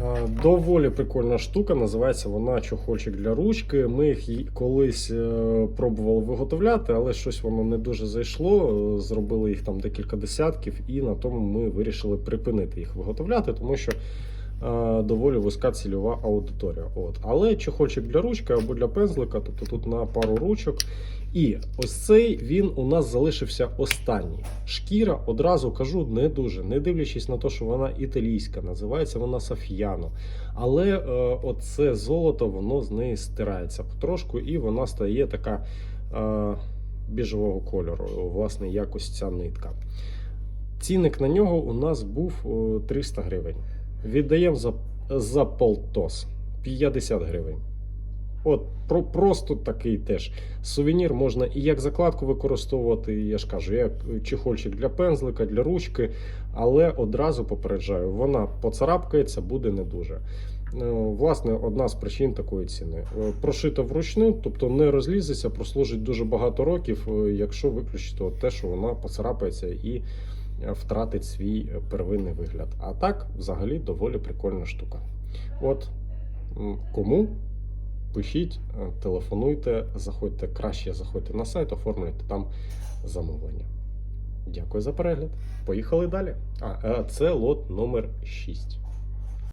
Е, Доволі прикольна штука, називається вона чохольчик для ручки. Ми їх колись е, пробували виготовляти, але щось воно не дуже зайшло. Е, Зробили їх там декілька десятків, і на тому ми вирішили припинити їх виготовляти, тому що доволі вузька цільова аудиторія. От. Але чохольчик для ручки або для пензлика, тобто тут на пару ручок. І ось цей він у нас залишився останній. Шкіра, одразу кажу, не дуже, не дивлячись на те, що вона італійська, називається вона Саф'яно. Але е, оце золото, воно з неї стирається потрошку, і вона стає така е, біжевого кольору, власне, якось ця нитка. Цінник на нього у нас був е, 300 гривень. Віддаємо за, за полтос 50 гривень. От про, просто такий теж сувенір можна і як закладку використовувати, я ж кажу, як чехольчик для пензлика, для ручки, але одразу попереджаю, вона поцарапкається, буде не дуже. Е, Власне, одна з причин такої ціни. Е, Прошита вручну, тобто не розлізеться, прослужить дуже багато років, е, якщо виключити те, що вона поцарапається і втратить свій первинний вигляд. А так, взагалі, доволі прикольна штука. От кому пишіть, е, телефонуйте, заходьте краще, заходьте на сайт, оформлюйте там замовлення. Дякую за перегляд. Поїхали далі. А, е, це лот номер 6.